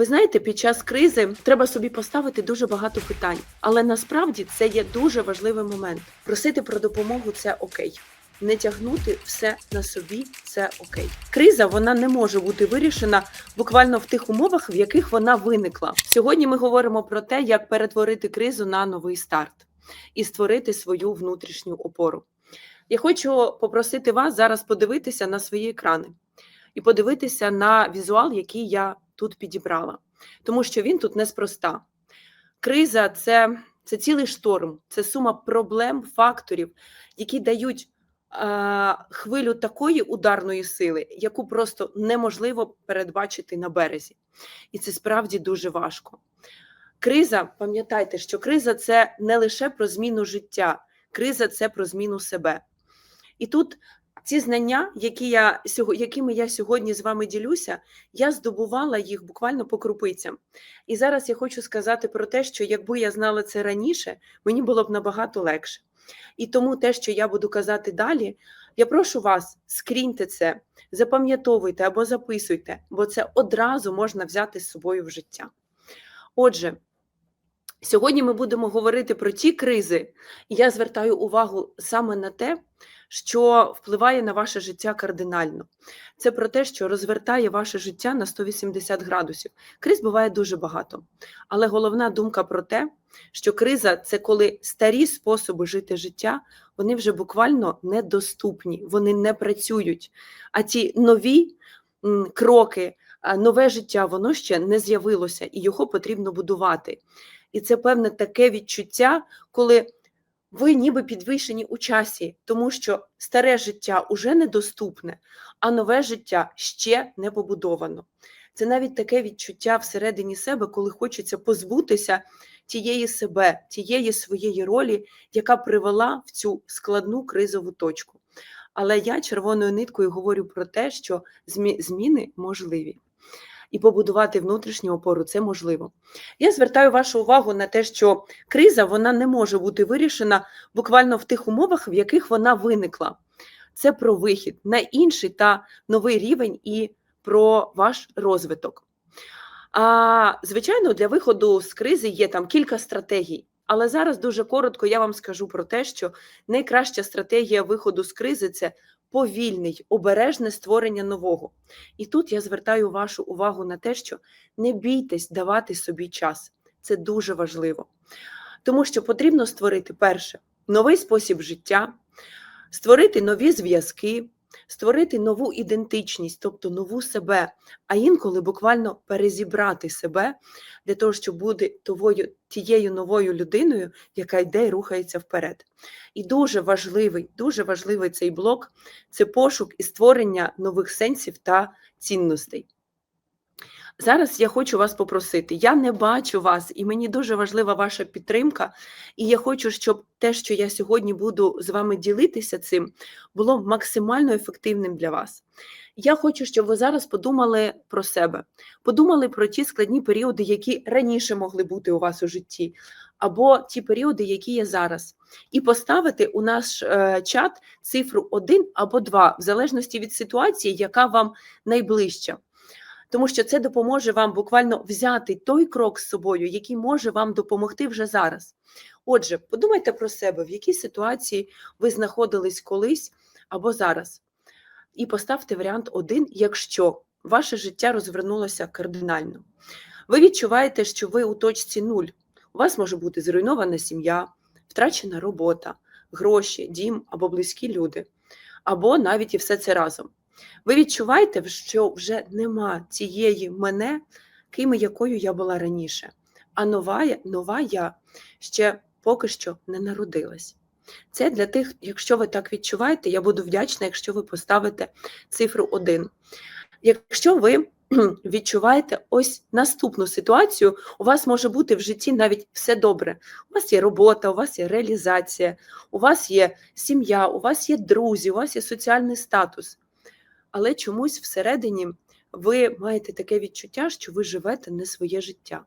Ви знаєте, під час кризи треба собі поставити дуже багато питань, але насправді це є дуже важливий момент. Просити про допомогу це окей. Не тягнути все на собі це окей. Криза вона не може бути вирішена буквально в тих умовах, в яких вона виникла. Сьогодні ми говоримо про те, як перетворити кризу на новий старт і створити свою внутрішню опору. Я хочу попросити вас зараз подивитися на свої екрани і подивитися на візуал, який я тут підібрала, тому що він тут неспроста. Криза це, це цілий шторм, це сума проблем, факторів, які дають е, хвилю такої ударної сили, яку просто неможливо передбачити на березі. І це справді дуже важко. Криза, пам'ятайте, що криза це не лише про зміну життя, криза це про зміну себе. І тут ці знання, які я, якими я сьогодні з вами ділюся, я здобувала їх буквально по крупицям. І зараз я хочу сказати про те, що якби я знала це раніше, мені було б набагато легше. І тому те, що я буду казати далі, я прошу вас, скріньте це, запам'ятовуйте або записуйте, бо це одразу можна взяти з собою в життя. Отже, сьогодні ми будемо говорити про ті кризи, і я звертаю увагу саме на те, що впливає на ваше життя кардинально. Це про те, що розвертає ваше життя на 180 градусів. Криз буває дуже багато. Але головна думка про те, що криза це коли старі способи жити життя, вони вже буквально недоступні, вони не працюють. А ті нові кроки, нове життя, воно ще не з'явилося, і його потрібно будувати. І це певне таке відчуття, коли ви ніби підвищені у часі, тому що старе життя уже недоступне, а нове життя ще не побудовано. Це навіть таке відчуття всередині себе, коли хочеться позбутися тієї себе, тієї своєї ролі, яка привела в цю складну кризову точку. Але я червоною ниткою говорю про те, що зміни можливі. І побудувати внутрішню опору це можливо. Я звертаю вашу увагу на те, що криза вона не може бути вирішена буквально в тих умовах, в яких вона виникла. Це про вихід на інший та новий рівень і про ваш розвиток. А, звичайно, для виходу з кризи є там кілька стратегій. Але зараз дуже коротко я вам скажу про те, що найкраща стратегія виходу з кризи це повільний, обережне створення нового. І тут я звертаю вашу увагу на те, що не бійтесь давати собі час. Це дуже важливо. Тому що потрібно створити перше новий спосіб життя, створити нові зв'язки, створити нову ідентичність, тобто нову себе, а інколи буквально перезібрати себе для того, щоб бути товою, тією новою людиною, яка йде і рухається вперед. І дуже важливий, дуже важливий цей блок це пошук і створення нових сенсів та цінностей. Зараз я хочу вас попросити. Я не бачу вас, і мені дуже важлива ваша підтримка. І я хочу, щоб те, що я сьогодні буду з вами ділитися цим, було максимально ефективним для вас. Я хочу, щоб ви зараз подумали про себе, подумали про ті складні періоди, які раніше могли бути у вас у житті, або ті періоди, які є зараз, і поставити у наш е, чат цифру 1 або 2, в залежності від ситуації, яка вам найближча тому що це допоможе вам буквально взяти той крок з собою, який може вам допомогти вже зараз. Отже, подумайте про себе, в якій ситуації ви знаходились колись або зараз. І поставте варіант один, якщо ваше життя розвернулося кардинально. Ви відчуваєте, що ви у точці нуль. У вас може бути зруйнована сім'я, втрачена робота, гроші, дім або близькі люди, або навіть і все це разом. Ви відчуваєте, що вже нема цієї мене, ким і якою я була раніше, а нова, нова я ще поки що не народилась. Це для тих, якщо ви так відчуваєте, я буду вдячна, якщо ви поставите цифру 1. Якщо ви відчуваєте ось наступну ситуацію, у вас може бути в житті навіть все добре. У вас є робота, у вас є реалізація, у вас є сім'я, у вас є друзі, у вас є соціальний статус але чомусь всередині ви маєте таке відчуття, що ви живете не своє життя.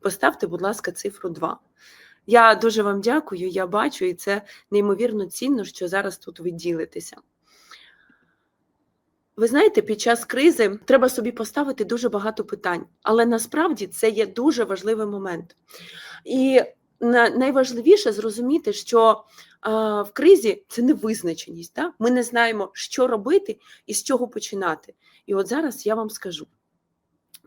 Поставте, будь ласка, цифру 2. Я дуже вам дякую, я бачу, і це неймовірно цінно, що зараз тут ви ділитеся. Ви знаєте, під час кризи треба собі поставити дуже багато питань, але насправді це є дуже важливий момент. І найважливіше зрозуміти, що в кризі це невизначеність. Да? Ми не знаємо, що робити і з чого починати. І от зараз я вам скажу.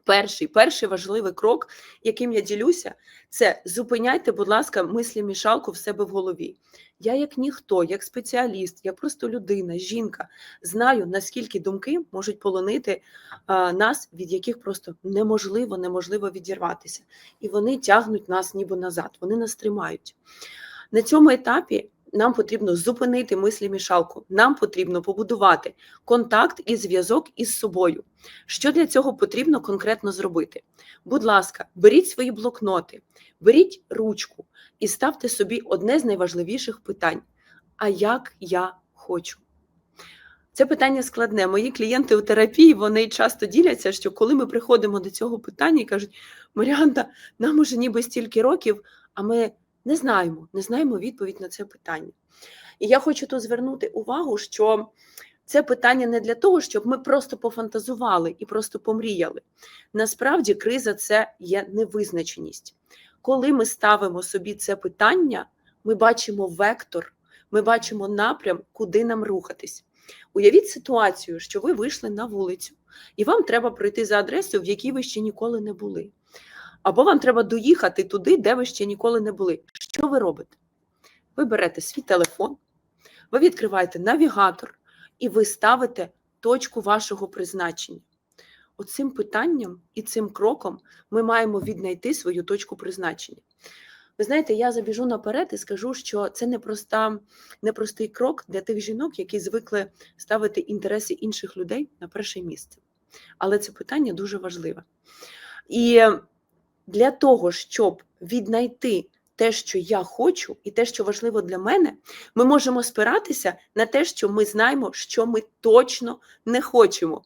Перший, перший важливий крок, яким я ділюся, це зупиняйте, будь ласка, мислі мішалку в себе в голові. Я, як ніхто, як спеціаліст, як просто людина, жінка, знаю, наскільки думки можуть полонити нас, від яких просто неможливо, неможливо відірватися. І вони тягнуть нас ніби назад, вони нас тримають. На цьому етапі нам потрібно зупинити мислі мішалку, нам потрібно побудувати контакт і зв'язок із собою. Що для цього потрібно конкретно зробити? Будь ласка, беріть свої блокноти, беріть ручку і ставте собі одне з найважливіших питань: а як я хочу? Це питання складне. Мої клієнти у терапії вони часто діляться, що коли ми приходимо до цього питання і кажуть, Маріанта, нам уже ніби стільки років, а ми не знаємо, не знаємо відповідь на це питання. І я хочу тут звернути увагу, що це питання не для того, щоб ми просто пофантазували і просто помріяли. Насправді, криза це є невизначеність. Коли ми ставимо собі це питання, ми бачимо вектор, ми бачимо напрям, куди нам рухатись. Уявіть ситуацію, що ви вийшли на вулицю, і вам треба пройти за адресою, в якій ви ще ніколи не були. Або вам треба доїхати туди, де ви ще ніколи не були. Що ви робите? Ви берете свій телефон, ви відкриваєте навігатор і ви ставите точку вашого призначення. Оцим питанням і цим кроком ми маємо віднайти свою точку призначення. Ви знаєте, я забіжу наперед і скажу, що це непроста, непростий крок для тих жінок, які звикли ставити інтереси інших людей на перше місце. Але це питання дуже важливе. І для того, щоб віднайти те, що я хочу, і те, що важливо для мене, ми можемо спиратися на те, що ми знаємо, що ми точно не хочемо.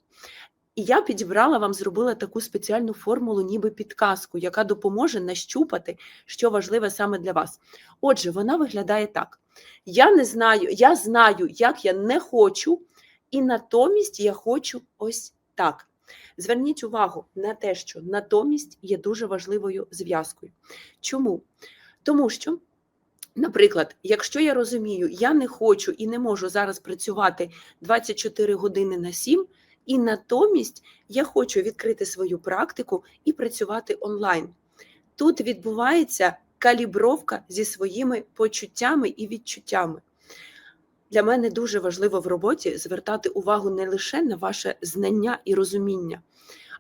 І я підібрала вам, зробила таку спеціальну формулу, ніби підказку, яка допоможе нащупати, що важливе саме для вас. Отже, вона виглядає так: я не знаю, я знаю, як я не хочу, і натомість я хочу ось так. Зверніть увагу на те, що натомість є дуже важливою зв'язкою. Чому? Тому що, наприклад, якщо я розумію, я не хочу і не можу зараз працювати 24 години на 7, і натомість я хочу відкрити свою практику і працювати онлайн. Тут відбувається калібровка зі своїми почуттями і відчуттями. Для мене дуже важливо в роботі звертати увагу не лише на ваше знання і розуміння,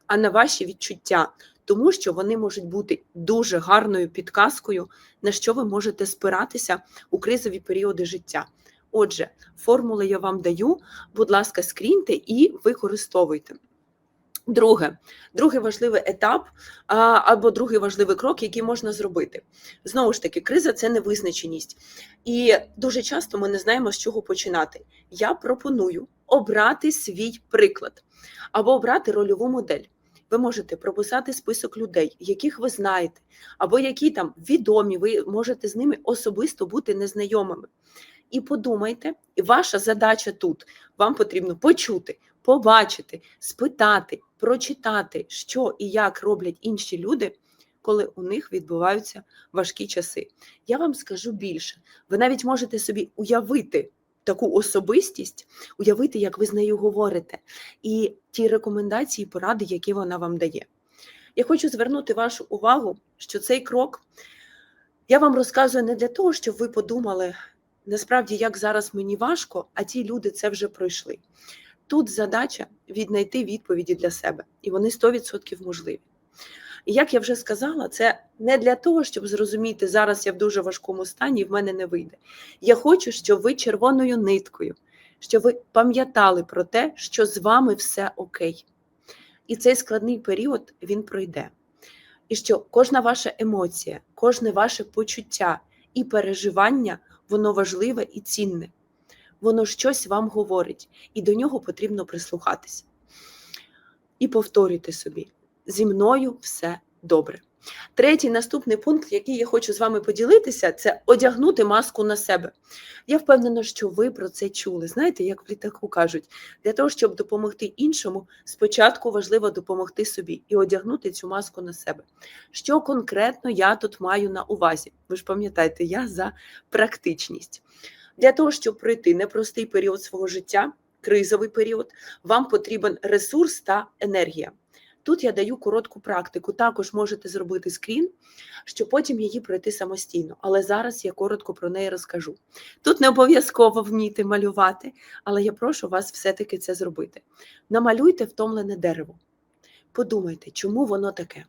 а на ваші відчуття, тому що вони можуть бути дуже гарною підказкою, на що ви можете спиратися у кризові періоди життя. Отже, формули я вам даю, будь ласка, скріньте і використовуйте. Друге, другий важливий етап або другий важливий крок, який можна зробити. Знову ж таки, криза це невизначеність. І дуже часто ми не знаємо, з чого починати. Я пропоную обрати свій приклад або обрати рольову модель. Ви можете прописати список людей, яких ви знаєте, або які там відомі, ви можете з ними особисто бути незнайомими. І подумайте, і ваша задача тут: вам потрібно почути, побачити, спитати, прочитати, що і як роблять інші люди, коли у них відбуваються важкі часи. Я вам скажу більше. Ви навіть можете собі уявити таку особистість, уявити, як ви з нею говорите, і ті рекомендації, поради, які вона вам дає. Я хочу звернути вашу увагу, що цей крок я вам розказую не для того, щоб ви подумали, насправді, як зараз мені важко, а ті люди це вже пройшли. Тут задача віднайти відповіді для себе, і вони 100% можливі. І як я вже сказала, це не для того, щоб зрозуміти, зараз я в дуже важкому стані і в мене не вийде. Я хочу, щоб ви червоною ниткою, щоб ви пам'ятали про те, що з вами все окей. І цей складний період він пройде. І що кожна ваша емоція, кожне ваше почуття і переживання, воно важливе і цінне. Воно щось вам говорить, і до нього потрібно прислухатися. І повторюйте собі: зі мною все добре. Третій наступний пункт, який я хочу з вами поділитися, це одягнути маску на себе. Я впевнена, що ви про це чули. Знаєте, як в літаку кажуть, для того, щоб допомогти іншому, спочатку важливо допомогти собі і одягнути цю маску на себе. Що конкретно я тут маю на увазі? Ви ж пам'ятаєте, я за практичність. Для того, щоб пройти непростий період свого життя, кризовий період, вам потрібен ресурс та енергія. Тут я даю коротку практику. Також можете зробити скрін, щоб потім її пройти самостійно. Але зараз я коротко про неї розкажу. Тут не обов'язково вміти малювати, але я прошу вас все-таки це зробити. Намалюйте втомлене дерево. Подумайте, чому воно таке.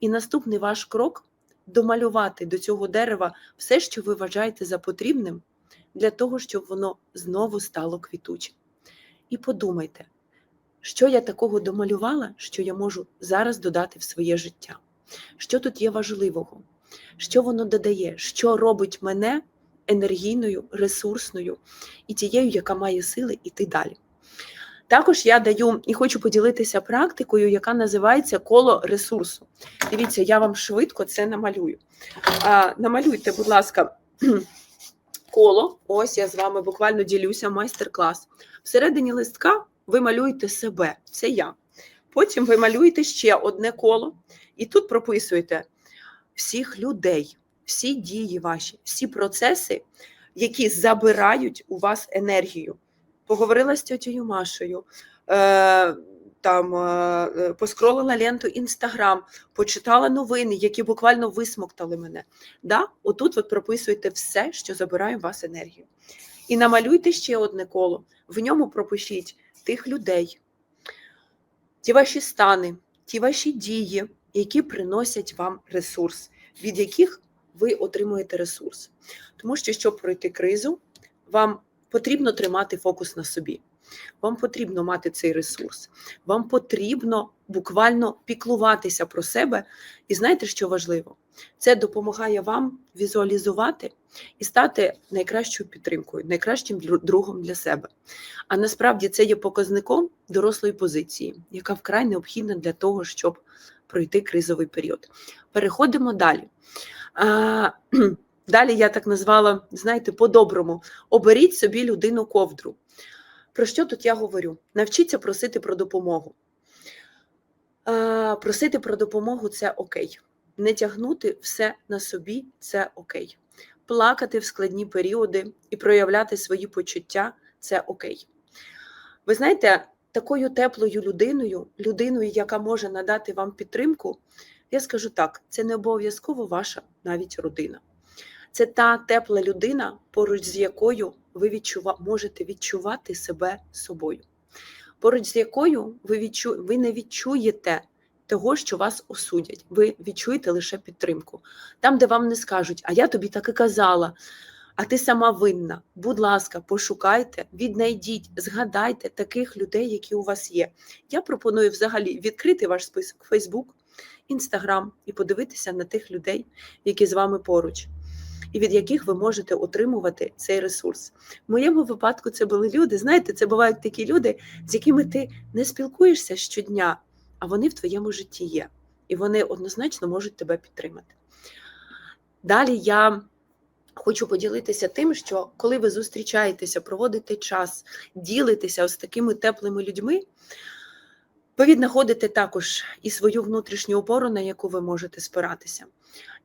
І наступний ваш крок домалювати до цього дерева все, що ви вважаєте за потрібним, для того, щоб воно знову стало квітучим. І подумайте, що я такого домалювала, що я можу зараз додати в своє життя? Що тут є важливого? Що воно додає? Що робить мене енергійною, ресурсною і тією, яка має сили йти далі? Також я даю і хочу поділитися практикою, яка називається коло ресурсу. Дивіться, я вам швидко це намалюю. А, Намалюйте, будь ласка, коло. Ось я з вами буквально ділюся майстер-клас. Всередині листка ви малюєте себе, це я. Потім ви малюєте ще одне коло, і тут прописуєте всіх людей, всі дії ваші, всі процеси, які забирають у вас енергію. Поговорила з тьотєю Машею, е, там е, поскролила ленту Інстаграм, почитала новини, які буквально висмоктали мене. Да? Отут ви прописуєте все, що забирає у вас енергію. І намалюйте ще одне коло. В ньому пропишіть тих людей, ті ваші стани, ті ваші дії, які приносять вам ресурс, від яких ви отримуєте ресурс. Тому що, щоб пройти кризу, вам потрібно тримати фокус на собі. Вам потрібно мати цей ресурс, вам потрібно буквально піклуватися про себе. І знаєте, що важливо? Це допомагає вам візуалізувати і стати найкращою підтримкою, найкращим другом для себе. А насправді це є показником дорослої позиції, яка вкрай необхідна для того, щоб пройти кризовий період. Переходимо далі. А, Далі я так назвала, знаєте, по-доброму: оберіть собі людину ковдру. Про що тут я говорю? Навчіться просити про допомогу. Просити про допомогу це окей. Не тягнути все на собі це окей. Плакати в складні періоди і проявляти свої почуття це окей. Ви знаєте, такою теплою людиною, людиною, яка може надати вам підтримку, я скажу так: це не обов'язково ваша навіть родина. Це та тепла людина, поруч з якою ви відчува... можете відчувати себе собою, поруч з якою ви, відчу... ви не відчуєте того, що вас осудять. Ви відчуєте лише підтримку. Там, де вам не скажуть, а я тобі так і казала, а ти сама винна. Будь ласка, пошукайте, віднайдіть, згадайте таких людей, які у вас є. Я пропоную взагалі відкрити ваш список Facebook, Instagram і подивитися на тих людей, які з вами поруч. І від яких ви можете отримувати цей ресурс. В моєму випадку це були люди. Знаєте, це бувають такі люди, з якими ти не спілкуєшся щодня, а вони в твоєму житті є, і вони однозначно можуть тебе підтримати. Далі я хочу поділитися тим, що коли ви зустрічаєтеся, проводите час, ділитеся з такими теплими людьми, ви віднаходите також і свою внутрішню опору, на яку ви можете спиратися,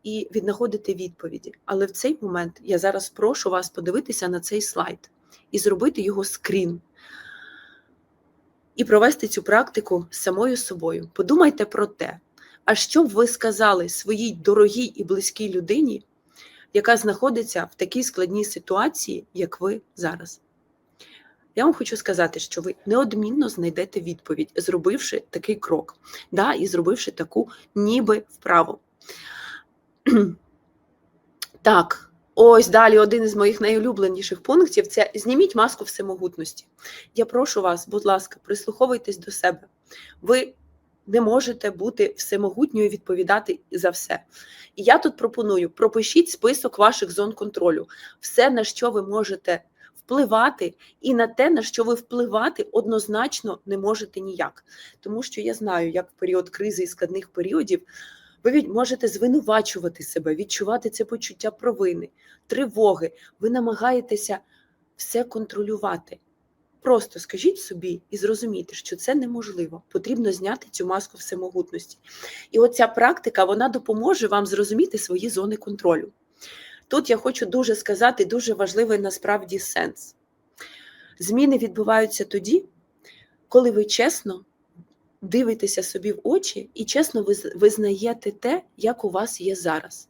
і віднаходите відповіді. Але в цей момент я зараз прошу вас подивитися на цей слайд і зробити його скрін і провести цю практику самою собою. Подумайте про те, а що б ви сказали своїй дорогій і близькій людині, яка знаходиться в такій складній ситуації, як ви зараз. Я вам хочу сказати, що ви неодмінно знайдете відповідь, зробивши такий крок, да, і зробивши таку ніби вправу. Так, Ось далі один із моїх найулюбленіших пунктів це зніміть маску всемогутності. Я прошу вас, будь ласка, прислуховуйтесь до себе. Ви не можете бути всемогутньою відповідати за все. І я тут пропоную: пропишіть список ваших зон контролю, все, на що ви можете впливати, і на те, на що ви впливати однозначно не можете ніяк. Тому що я знаю, як в період кризи і складних періодів Ви можете звинувачувати себе, відчувати це почуття провини, тривоги. Ви намагаєтеся все контролювати. Просто скажіть собі і зрозумійте, що це неможливо. Потрібно зняти цю маску всемогутності. І оця практика вона допоможе вам зрозуміти свої зони контролю. Тут я хочу дуже сказати дуже важливий насправді сенс. Зміни відбуваються тоді, коли ви чесно дивитеся собі в очі і чесно виз- визнаєте те, як у вас є зараз,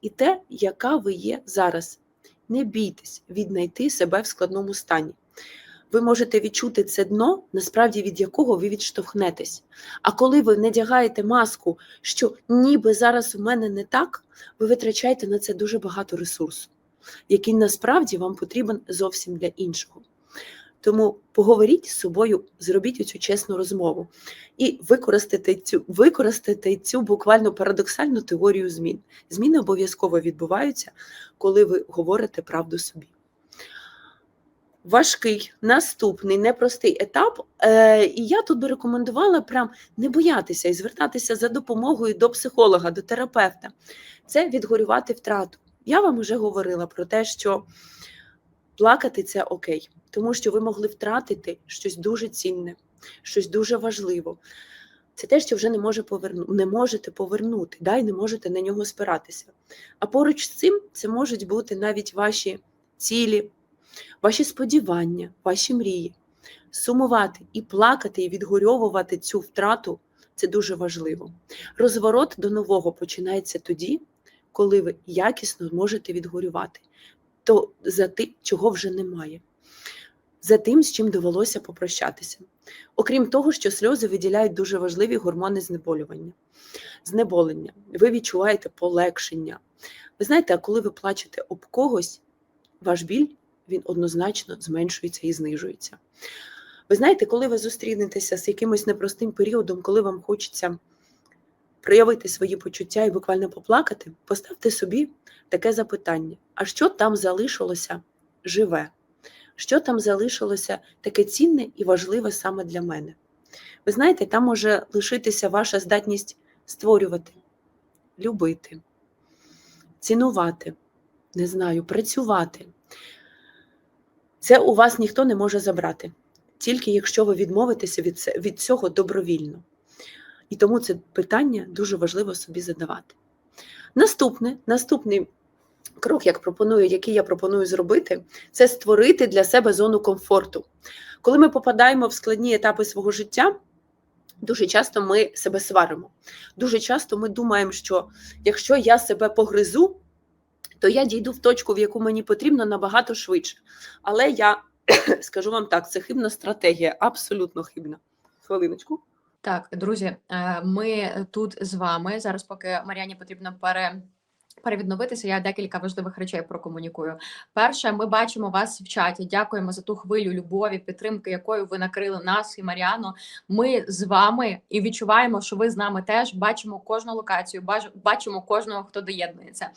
і те, яка ви є зараз. Не бійтесь віднайти себе в складному стані. Ви можете відчути це дно, насправді від якого ви відштовхнетесь. А коли ви надягаєте маску, що ніби зараз у мене не так, ви витрачаєте на це дуже багато ресурсу, який насправді вам потрібен зовсім для іншого. Тому поговоріть з собою, зробіть цю чесну розмову і використайте цю, використайте цю буквально парадоксальну теорію змін. Зміни обов'язково відбуваються, коли ви говорите правду собі. Важкий, наступний, непростий етап. Е, і я тут би рекомендувала прям не боятися і звертатися за допомогою до психолога, до терапевта. Це відгорювати втрату. Я вам вже говорила про те, що плакати це окей, тому що ви могли втратити щось дуже цінне, щось дуже важливе. Це те, що вже не, може поверну... не можете повернути, да, і не можете на нього спиратися. А поруч з цим це можуть бути навіть ваші цілі, ваші сподівання, ваші мрії. Сумувати і плакати, і відгорьовувати цю втрату це дуже важливо. Розворот до нового починається тоді, коли ви якісно можете відгорювати то за тим, чого вже немає, за тим, з чим довелося попрощатися. Окрім того, що сльози виділяють дуже важливі гормони знеболювання, знеболення. Ви відчуваєте полегшення. Ви знаєте, а коли ви плачете об когось, ваш біль він однозначно зменшується і знижується. Ви знаєте, коли ви зустрінетеся з якимось непростим періодом, коли вам хочеться проявити свої почуття і буквально поплакати, поставте собі таке запитання: а що там залишилося живе? Що там залишилося таке цінне і важливе саме для мене? Ви знаєте, там може лишитися ваша здатність створювати, любити, цінувати, не знаю, працювати. Це у вас ніхто не може забрати, тільки якщо ви відмовитеся від, від цього добровільно. І тому це питання дуже важливо собі задавати. Наступне, наступний крок, як пропоную, який я пропоную зробити, це створити для себе зону комфорту. Коли ми попадаємо в складні етапи свого життя, дуже часто ми себе сваримо. Дуже часто ми думаємо, що якщо я себе погризу, то я дійду в точку, в яку мені потрібно набагато швидше. Але я скажу вам так, це хибна стратегія, абсолютно хибна. Хвилиночку. Так, друзі, е, ми тут з вами. Зараз, поки Мар'яні потрібно пере. Перевідновитися, я декілька важливих речей прокомунікую. Перше, ми бачимо вас в чаті. Дякуємо за ту хвилю любові, підтримки, якою ви накрили нас і Маріану. Ми з вами і відчуваємо, що ви з нами теж бачимо кожну локацію, бачимо кожного, хто доєднується.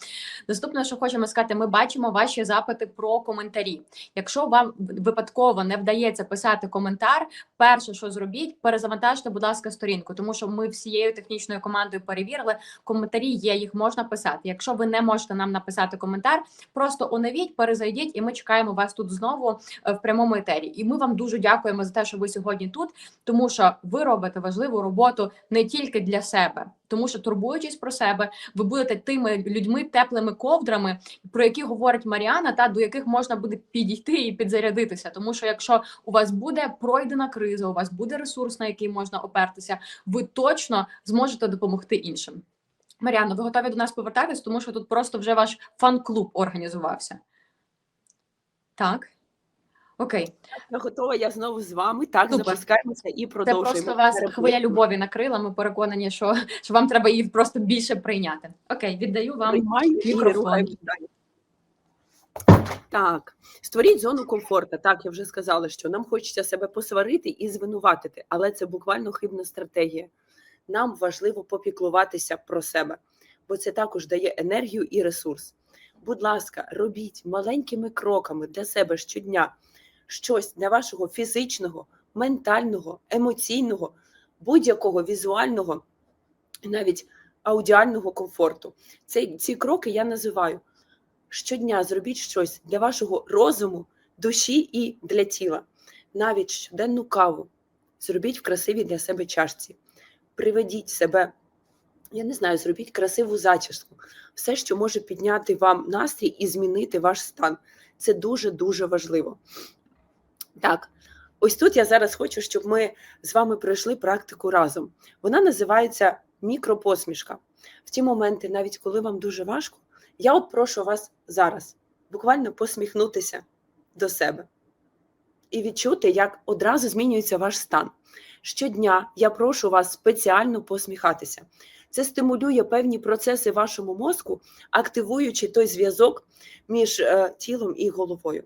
Наступне, що хочемо сказати, ми бачимо ваші запити про коментарі. Якщо вам випадково не вдається писати коментар, перше, що зробіть, перезавантажте, будь ласка, сторінку, тому що ми всією технічною командою перевірили. Коментарі є, їх можна писати. Якщо ви не можете нам написати коментар, просто оновіть, перезайдіть, і ми чекаємо вас тут знову е, в прямому етері. І ми вам дуже дякуємо за те, що ви сьогодні тут, тому що ви робите важливу роботу не тільки для себе, тому що турбуючись про себе, ви будете тими людьми, теплими ковдрами, про які говорить Маріана, та до яких можна буде підійти і підзарядитися. Тому що якщо у вас буде пройдена криза, у вас буде ресурс, на який можна опертися, ви точно зможете допомогти іншим. Маріано, ви готові до нас повертатись, тому що тут просто вже ваш фан-клуб організувався. Так. Окей, Я готова, я знову з вами. Так, Супер. запускаємося і це продовжуємо. просто вас хвиля любові накрила. Ми переконані, що, що вам треба її просто більше прийняти. Окей, віддаю вам. Приймаю мікрофон. Так, створіть зону комфорту. Так, я вже сказала, що нам хочеться себе посварити і звинуватити, але це буквально хибна стратегія. Нам важливо попіклуватися про себе, бо це також дає енергію і ресурс. Будь ласка, робіть маленькими кроками для себе щодня щось для вашого фізичного, ментального, емоційного, будь-якого візуального, навіть аудіального комфорту. Ці, ці кроки я називаю щодня зробіть щось для вашого розуму, душі і для тіла. Навіть щоденну каву зробіть в красивій для себе чашці. Приведіть себе, я не знаю, зробіть красиву зачіску. Все, що може підняти вам настрій і змінити ваш стан. Це дуже-дуже важливо. Так, ось тут я зараз хочу, щоб ми з вами пройшли практику разом. Вона називається мікропосмішка. В ті моменти, навіть коли вам дуже важко, я от прошу вас зараз буквально посміхнутися до себе і відчути, як одразу змінюється ваш стан. Щодня я прошу вас спеціально посміхатися. Це стимулює певні процеси вашому мозку, активуючи той зв'язок між е, тілом і головою.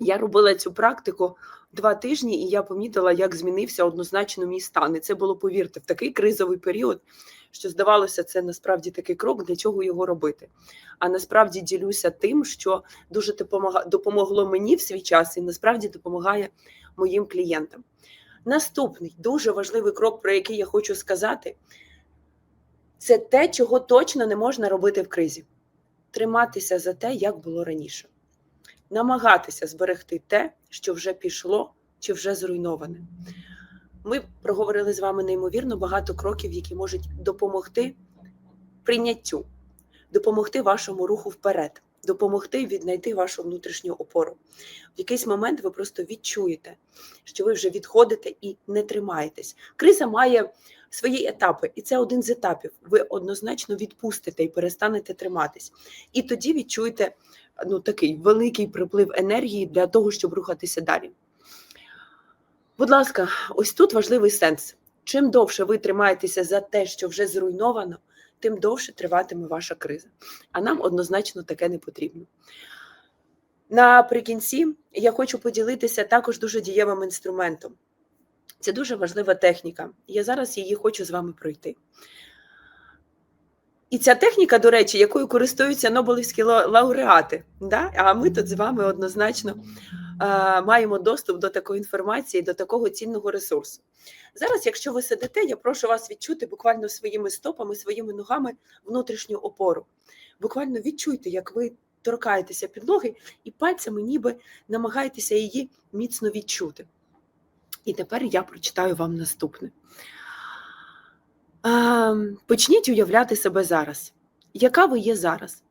Я робила цю практику два тижні, і я помітила, як змінився однозначно мій стан. І це було, повірте, в такий кризовий період, що здавалося, це насправді такий крок, для чого його робити. А насправді ділюся тим, що дуже допомогло мені в свій час і насправді допомагає моїм клієнтам. Наступний дуже важливий крок, про який я хочу сказати, це те, чого точно не можна робити в кризі: триматися за те, як було раніше, намагатися зберегти те, що вже пішло чи вже зруйноване. Ми проговорили з вами неймовірно багато кроків, які можуть допомогти прийняттю, допомогти вашому руху вперед, допомогти віднайти вашу внутрішню опору. В якийсь момент ви просто відчуєте, що ви вже відходите і не тримаєтесь. Криза має свої етапи, і це один з етапів. Ви однозначно відпустите і перестанете триматись. І тоді відчуєте ну, такий великий приплив енергії для того, щоб рухатися далі. Будь ласка, ось тут важливий сенс. Чим довше ви тримаєтеся за те, що вже зруйновано, тим довше триватиме ваша криза. А нам однозначно таке не потрібно. Наприкінці я хочу поділитися також дуже дієвим інструментом. Це дуже важлива техніка. Я зараз її хочу з вами пройти. І ця техніка, до речі, якою користуються Нобелівські лауреати. Да? А ми тут з вами однозначно маємо доступ до такої інформації, до такого цінного ресурсу. Зараз, якщо ви сидите, я прошу вас відчути буквально своїми стопами, своїми ногами внутрішню опору. Буквально відчуйте, як ви торкаєтеся підлоги і пальцями ніби намагаєтеся її міцно відчути. І тепер я прочитаю вам наступне. Ем, Почніть уявляти себе зараз. Яка ви є зараз?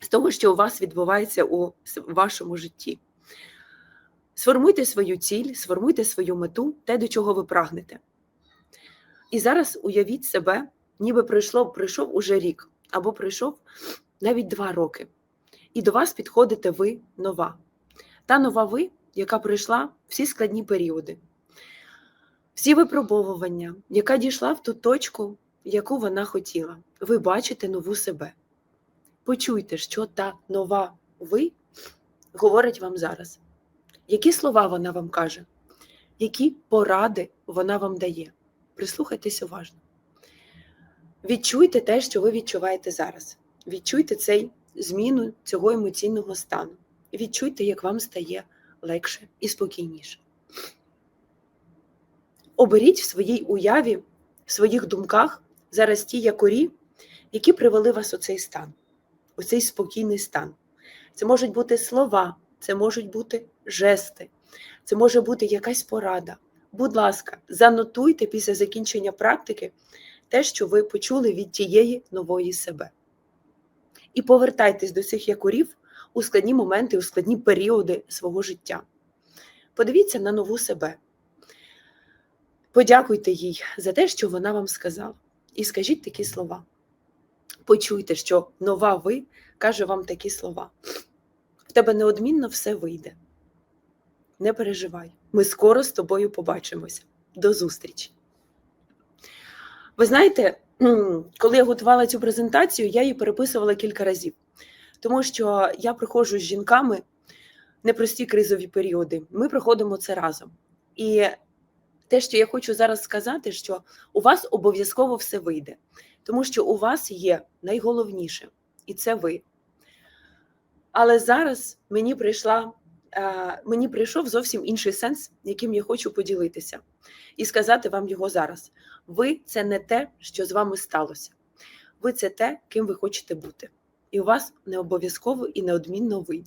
З того, що у вас відбувається у вашому житті. Сформуйте свою ціль, сформуйте свою мету, те, до чого ви прагнете. І зараз уявіть себе, ніби пройшло, пройшов уже рік, або пройшов навіть два роки. І до вас підходите ви нова. Та нова ви, яка пройшла всі складні періоди, всі випробовування, яка дійшла в ту точку, яку вона хотіла. Ви бачите нову себе. Почуйте, що та нова ви говорить вам зараз. Які слова вона вам каже, які поради вона вам дає. Прислухайтесь уважно. Відчуйте те, що ви відчуваєте зараз. Відчуйте цей зміну цього емоційного стану. Відчуйте, як вам стає легше і спокійніше. Оберіть в своїй уяві, в своїх думках зараз ті якорі, які привели вас у цей стан, у цей спокійний стан. Це можуть бути слова, це можуть бути жести, це може бути якась порада. Будь ласка, занотуйте після закінчення практики те, що ви почули від тієї нової себе. І повертайтесь до цих якорів у складні моменти, у складні періоди свого життя. Подивіться на нову себе. Подякуйте їй за те, що вона вам сказала. І скажіть такі слова. Почуйте, що нова ви каже вам такі слова. Тебе неодмінно все вийде. Не переживай. Ми скоро з тобою побачимося. До зустрічі. Ви знаєте, коли я готувала цю презентацію, я її переписувала кілька разів, тому що я приходжу з жінками непрості кризові періоди. Ми проходимо це разом. І те, що я хочу зараз сказати, що у вас обов'язково все вийде, тому що у вас є найголовніше, і це ви. Але зараз мені прийшла е, мені прийшов зовсім інший сенс, яким я хочу поділитися, і сказати вам його зараз. Ви це не те, що з вами сталося. Ви це те, ким ви хочете бути. І у вас не обов'язково і неодмінно вийде.